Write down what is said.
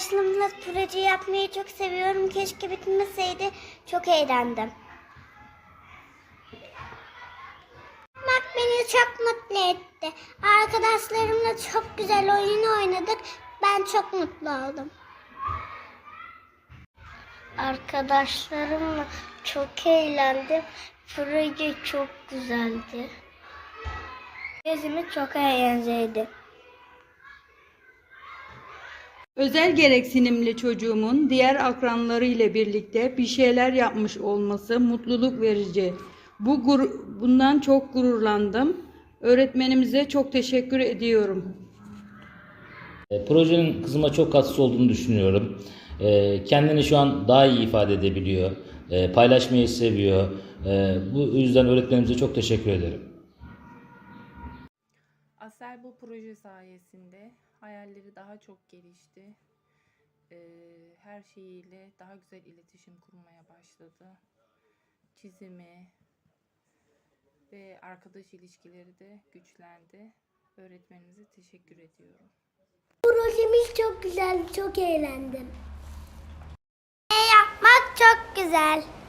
arkadaşlarımla proje yapmayı çok seviyorum. Keşke bitmeseydi. Çok eğlendim. Bak beni çok mutlu etti. Arkadaşlarımla çok güzel oyun oynadık. Ben çok mutlu oldum. Arkadaşlarımla çok eğlendim. Proje çok güzeldi. Gezimiz çok eğlenceliydi. Özel gereksinimli çocuğumun diğer akranları ile birlikte bir şeyler yapmış olması mutluluk verici. Bu bundan çok gururlandım. Öğretmenimize çok teşekkür ediyorum. E, Projenin kızıma çok katkısı olduğunu düşünüyorum. E, Kendini şu an daha iyi ifade edebiliyor. E, Paylaşmayı seviyor. E, Bu yüzden öğretmenimize çok teşekkür ederim. Asel bu proje sayesinde hayalleri daha çok gelişti. Ee, her şeyiyle daha güzel iletişim kurmaya başladı. Çizimi ve arkadaş ilişkileri de güçlendi. Öğretmenimize teşekkür ediyorum. Projemiz çok güzel, çok eğlendim. E yapmak çok güzel.